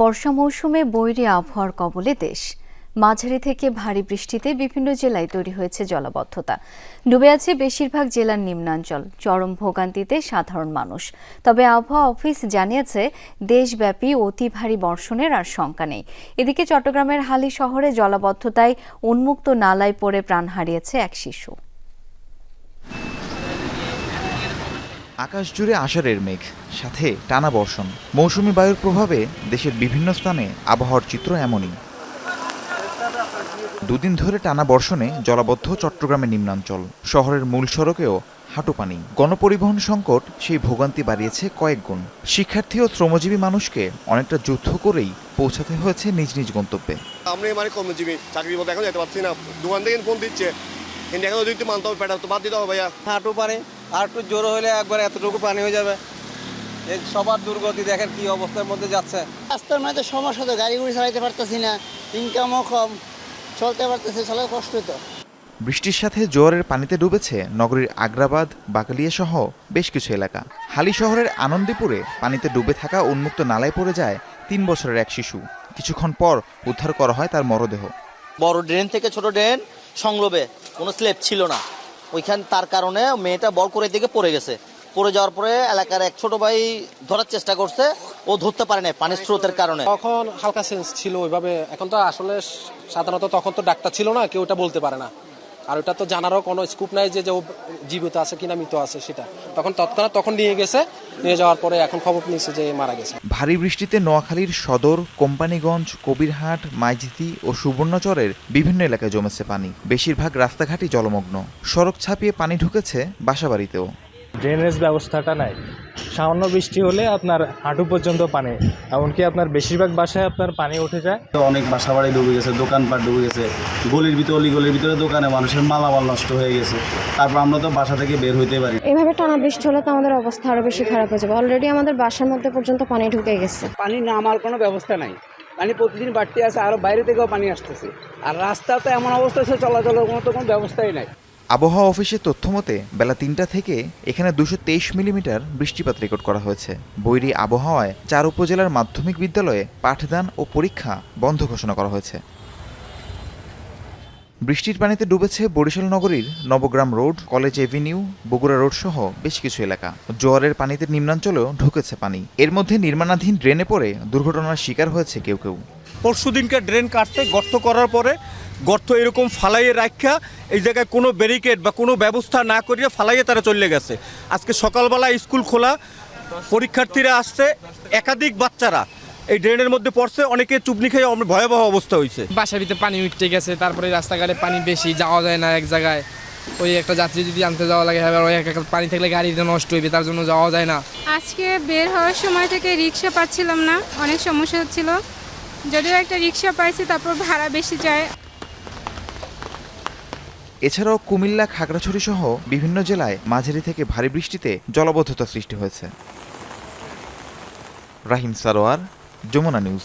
বর্ষা মৌসুমে বৈরী আবহাওয়ার কবলে দেশ। মাঝারি থেকে ভারী বৃষ্টিতে বিভিন্ন জেলায় তৈরি হয়েছে জলাবদ্ধতা। ডুবে আছে বেশিরভাগ জেলার নিম্নাঞ্চল। চরম ভোগান্তিতে সাধারণ মানুষ। তবে আবহাওয়া অফিস জানিয়েছে, দেশব্যাপী অতি ভারী বর্ষণের আর শঙ্কা নেই। এদিকে চট্টগ্রামের হালি শহরে জলাবদ্ধতায় উন্মুক্ত নালায় পড়ে প্রাণ হারিয়েছে এক শিশু। আকাশ জুড়ে আষাঢ়ের মেঘ সাথে টানা বর্ষণ। মৌসুমি বায়ুর প্রভাবে দেশের বিভিন্ন স্থানে আবহাওয়ার চিত্র এমনই। দুদিন ধরে টানা বর্ষণে জলাবদ্ধ চট্টগ্রামের নিম্নাঞ্চল শহরের মূল সড়কেও হাঁটু পানি। গণপরিবহন সংকট সেই ভোগান্তি বাড়িয়েছে কয়েক গুণ। শিক্ষার্থী ও শ্রমজীবী মানুষকে অনেকটা যুদ্ধ করেই পৌঁছাতে হয়েছে নিজ নিজ গন্তব্যে। আমরা মানে কর্মজীবী চাকরির মতো এখন যেতে পারছি না। দোকান থেকে ফোন দিচ্ছে। কিন্তু এখন যদি মানতে হবে পেটা তো বাদ দিতে হবে ভাইয়া। হাঁটু পানি আর একটু জোর হলে একবার এতটুকু পানি হয়ে যাবে। এই সবার দুর্গতি দেখেন কি অবস্থার মধ্যে যাচ্ছে। রাস্তার মধ্যে সমস্যা তো গাড়ি গুড়ি চালাইতে পারতেছি না ইনকামও কম চলতে পারতেছে চলে কষ্ট তো। বৃষ্টির সাথে জোয়ারের পানিতে ডুবেছে নগরীর আগ্রাবাদ বাকালিয়া সহ বেশ কিছু এলাকা। হালি শহরের আনন্দীপুরে পানিতে ডুবে থাকা উন্মুক্ত নালায় পড়ে যায় তিন বছরের এক শিশু। কিছুক্ষণ পর উদ্ধার করা হয় তার মরদেহ। বড় ড্রেন থেকে ছোট ড্রেন সংলবে কোনো স্লেপ ছিল না। ওইখান তার কারণে মেয়েটা বল করে দিকে পড়ে গেছে। পড়ে যাওয়ার পরে এলাকার এক ছোট ভাই ধরার চেষ্টা করছে, ও ধরতে পারে না পানির স্রোতের কারণে। তখন হালকা সেন্স ছিল ওইভাবে। এখন তো আসলে সাধারণত তখন তো ডাক্তার ছিল না, কেউ ওটা বলতে পারে না। আর ওটা তো জানারও কোনো স্কুপ নাই যে যে ও জীবিত আছে কিনা মৃত আছে সেটা। তখন তৎক্ষণাৎ তখন নিয়ে গেছে নিয়ে যাওয়ার পরে এখন খবর নিয়েছে যে মারা গেছে। ভারী বৃষ্টিতে নোয়াখালীর সদর কোম্পানিগঞ্জ কবিরহাট মাইজিতি ও সুবর্ণচরের বিভিন্ন এলাকায় জমেছে পানি। বেশিরভাগ রাস্তাঘাটই জলমগ্ন। সড়ক ছাপিয়ে পানি ঢুকেছে বাসাবাড়িতেও। ড্রেনেজ ব্যবস্থাটা নাই। সামান্য বৃষ্টি হলে আপনার হাঁটু পর্যন্ত পানি এমনকি আপনার বেশিরভাগ বাসায় আপনার পানি উঠে যায়। তো অনেক বাসা বাড়ি ডুবে গেছে দোকানপাট ডুবে গেছে গলির ভিতরে অলি গলির ভিতরে দোকানে মানুষের মালামাল নষ্ট হয়ে গেছে। তারপর আমরা তো বাসা থেকে বের হইতে পারি। এভাবে টানা বৃষ্টি হলে তো আমাদের অবস্থা আরও বেশি খারাপ হয়ে যাবে। অলরেডি আমাদের বাসার মধ্যে পর্যন্ত পানি ঢুকে গেছে। পানি নামার কোনো ব্যবস্থা নাই। পানি প্রতিদিন বাড়তে আসে আরও বাইরে থেকেও পানি আসতেছে। আর রাস্তা তো এমন অবস্থা চলাচলের মতো কোনো ব্যবস্থাই নাই। আবহাওয়া অফিসের তথ্য মতে, বেলা তিনটা থেকে এখানে দুশো তেইশ মিলিমিটার বৃষ্টিপাত রেকর্ড করা হয়েছে। বৈরী আবহাওয়ায় চার উপজেলার মাধ্যমিক বিদ্যালয়ে পাঠদান ও পরীক্ষা বন্ধ ঘোষণা করা হয়েছে। বৃষ্টির পানিতে ডুবেছে বরিশাল নগরীর Nabagram road, college avenue, Bogura road সহ বেশ কিছু এলাকা। জোয়ারের পানিতে নিম্নাঞ্চলেও ঢুকেছে পানি। এর মধ্যে নির্মাণাধীন ড্রেনে পড়ে দুর্ঘটনার শিকার হয়েছে কেউ কেউ। পরশু দিনকে ড্রেন কাটতে গর্ত করার পরে গর্ত এরকম ফালাইয়ে রাখা এই জায়গায় কোনো ব্যারিকেড বা কোনো ব্যবস্থা না করিয়ে ফালাইয়ে তারা চলে গেছে। আজকে সকালবেলা স্কুল খোলা পরীক্ষার্থীরা আসছে একাধিক বাচ্চারা এই ড্রেনের মধ্যে পড়ছে অনেকে চুপনি খেয়ে ভয়াবহ অবস্থা হয়েছে বাসার ভিতরে পানি উঠতে গেছে তারপরে রাস্তাঘাটে পানি বেশি যাওয়া যায় না এক জায়গায়। ওই একটা যাত্রী যদি আনতে যাওয়া লাগে এবার ওই এক এক- পানি থাকলে গাড়ি নষ্ট হইবে তার জন্য যাওয়া যায় না। আজকে বের হওয়ার সময় থেকে রিক্সা পাচ্ছিলাম না অনেক সমস্যা হচ্ছিল। যদিও একটা রিক্সা পাইছি তারপর ভাড়া বেশি যায়। এছাড়াও কুমিল্লা, খাগড়াছড়ি সহ বিভিন্ন জেলায় মাঝারি থেকে ভারী বৃষ্টিতে জলবদ্ধতা সৃষ্টি হয়েছে। রাহিম সারোয়ার, যমুনা নিউজ।